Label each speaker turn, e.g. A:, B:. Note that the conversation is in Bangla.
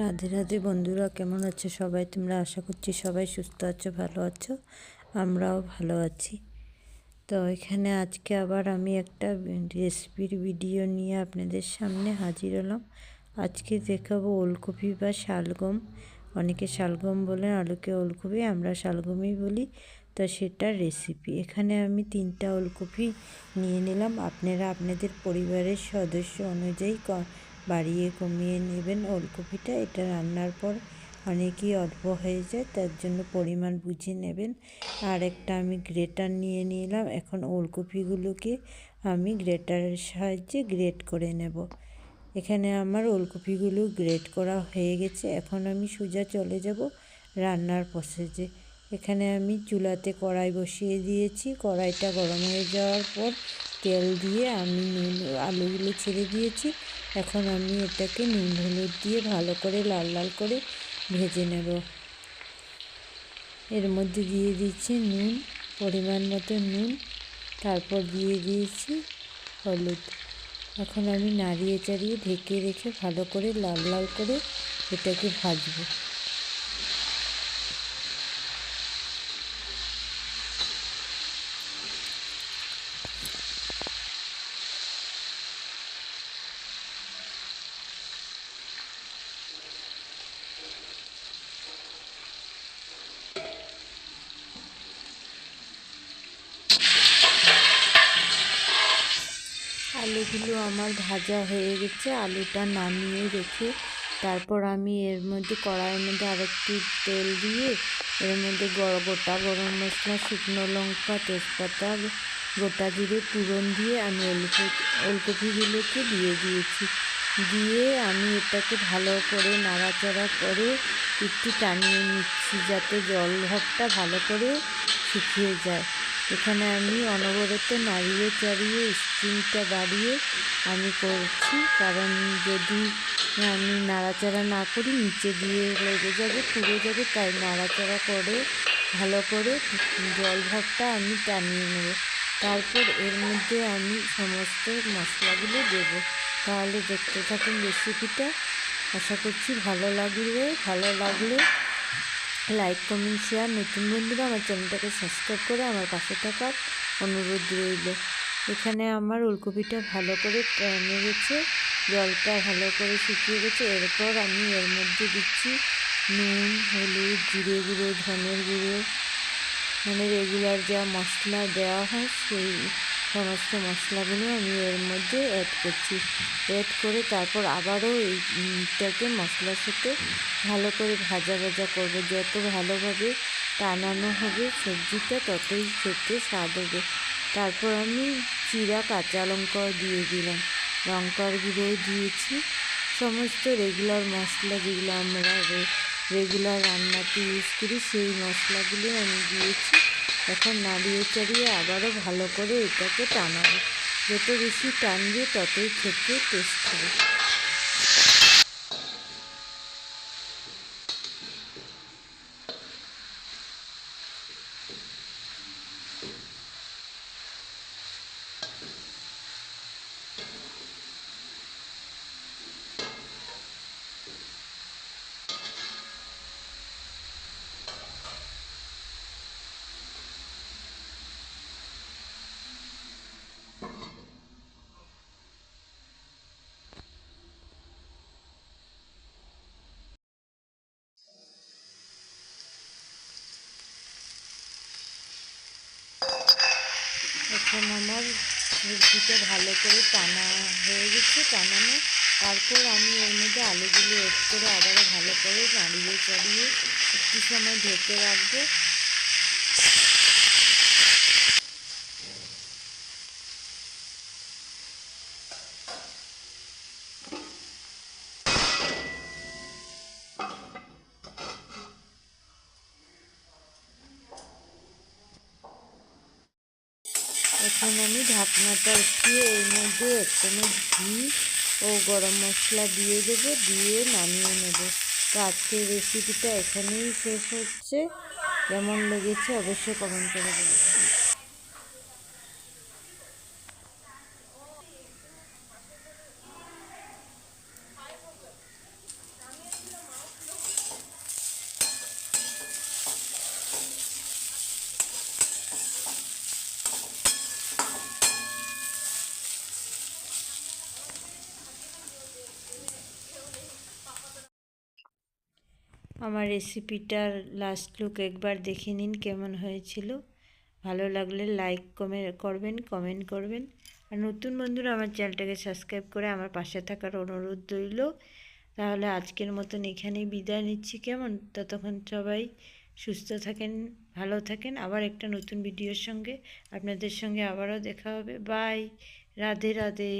A: রাধে রাধে বন্ধুরা, কেমন আছো সবাই? তোমরা আশা করছি সবাই সুস্থ আছো, ভালো আছো, আমরাও ভালো আছি। তো এখানে আজকে আবার আমি একটা রেসিপির ভিডিও নিয়ে আপনাদের সামনে হাজির হলাম। আজকে দেখাবো ওলকপি বা শালগম। অনেকে শালগম বলেন আলুকে ওলকপি, আমরা শালগমই বলি। তো সেটার রেসিপি। এখানে আমি তিনটা ওলকপি নিয়ে নিলাম। আপনারা আপনাদের পরিবারের সদস্য অনুযায়ী বাড়িয়ে কমিয়ে নেবেন ওলকপিটা। এটা রান্নার পর অনেকই অল্প হয়ে যায়, তার জন্য পরিমাণ বুঝে নেবেন। আর একটা আমি গ্রেটার নিয়ে নিলাম। এখন ওলকপিগুলোকে আমি গ্রেটারের সাহায্যে গ্রেট করে নেব। এখানে আমার ওলকপিগুলো গ্রেট করা হয়ে গেছে। এখন আমি সোজা চলে যাব রান্নার প্রসেসে এখানে আমি চুলাতে কড়াই বসিয়ে দিয়েছি। কড়াইটা গরম হয়ে যাওয়ার পর তেল দিয়ে আমি নুন, আলুগুলো ছেড়ে দিয়েছি। এখন আমি এটাকে নুন, হলুদ দিয়ে ভালো করে লাল লাল করে ভেজে নেব। এর মধ্যে দিয়ে দিচ্ছি নুন, পরিমাণ মতো নুন। তারপর দিয়ে দিয়েছি হলুদ। এখন আমি নাড়িয়ে, চাড়িয়ে ঢেকে রেখে ভালো করে লাল লাল করে এটাকে ভাজবো। আলুগুলো আমার ভাজা হয়ে গেছে, আলুটা নামিয়ে রেখে তারপর আমি এর মধ্যে কড়াইয়ের মধ্যে আরেকটু তেল দিয়ে এর মধ্যে গোটা গরম মশলা, শুকনো লঙ্কা, তেজপাতা, গোটা জিরে পুরন দিয়ে আমি ওলকপি ওলকপিগুলোকে দিয়ে দিয়েছি। দিয়ে আমি এটাকে ভালো করে নাড়াচাড়া করে একটু টানিয়ে নিচ্ছি যাতে জল ভাবটা ভালো করে শুকিয়ে যায়। এখানে আমি অনবরত নাড়িয়ে চাড়িয়ে স্টিমটা বাড়িয়ে আমি করছি। কারণ যদি আমি নাড়াচাড়া না করি, নিচে দিয়ে লেগে যাবে, পুড়ে যাবে, তাই নাড়াচাড়া করে, ভালো করে জল ভাবটা আমি টানিয়ে নেব। তারপর এর মধ্যে আমি সমস্ত মশলাগুলো দেব। তাহলে দেখতে থাকুন রেসিপিটা। আশা করছি ভালো লাগবে। ভালো লাগলে লাইক কমেন্ট শেয়ার নতুন বন্ধুরা আমার চ্যানেলটাকে সাবস্ক্রাইব করে আমার পাশে থাকার অনুরোধ রইল। এখানে আমার ওলকপিটা ভালো করে টেনে গেছে, জলটা ভালো করে শুকিয়ে গেছে। এরপর আমি এর মধ্যে দিচ্ছি নুন, হলুদ, জিরে গুঁড়ো, ধনের গুঁড়ো। মানে রেগুলার যা মশলা দেওয়া হয় সেই সমস্ত মশলাগুলো আমি এর মধ্যে অ্যাড করছি। অ্যাড করে তারপর আবারও এইটাকে মশলার সাথে ভালো করে ভাজা ভাজা করব। যত ভালোভাবে টানানো হবে সবজিটা, ততই খেতে স্বাদ হবে। তারপর আমি চিরা কাঁচা লঙ্কাও দিয়ে দিলাম। লঙ্কার গুঁড়ো দিয়েছি। সমস্ত রেগুলার মশলা যেগুলো আমরা রেগুলার রান্নাতে ইউজ করি, সেই মশলাগুলো আমি দিয়েছি। এখন নাড়িয়ে চাড়িয়ে আবারও ভালো করে এটাকে টানাবো। যত বেশি টানবে ততই খেতে টেস্ট হবে। এখন আমার সবজিটা ভালো করে টানা হয়ে গেছে, টানানো। তারপর আমি এর মধ্যে আলুগুলো এড করে আবারও ভালো করে নাড়িয়ে চাড়িয়ে একটু সময় ঢেকে রাখব। এখন আমি ঢাকনাটা উঠিয়ে এর মধ্যে একটু ঘি ও গরম মশলা দিয়ে দেবো, দিয়ে নামিয়ে নেব। তো আজকের রেসিপিটা এখানেই শেষ হচ্ছে। কেমন লেগেছে অবশ্যই কমেন্ট করে দেবেন আমার রেসিপিটার লাস্ট লুক একবার দেখে নিন কেমন হয়েছিল। ভালো লাগলে লাইক কমে করবেন কমেন্ট করবেন। আর নতুন বন্ধুরা আমার চ্যানেলটাকে সাবস্ক্রাইব করে আমার পাশে থাকার অনুরোধ রইল। তাহলে আজকের মতন এখানেই বিদায় নিচ্ছি কেমন? ততক্ষণ সবাই সুস্থ থাকেন, ভালো থাকেন। আবার একটা নতুন ভিডিওর সঙ্গে আপনাদের সঙ্গে আবারও দেখা হবে। বাই রাধে রাধে।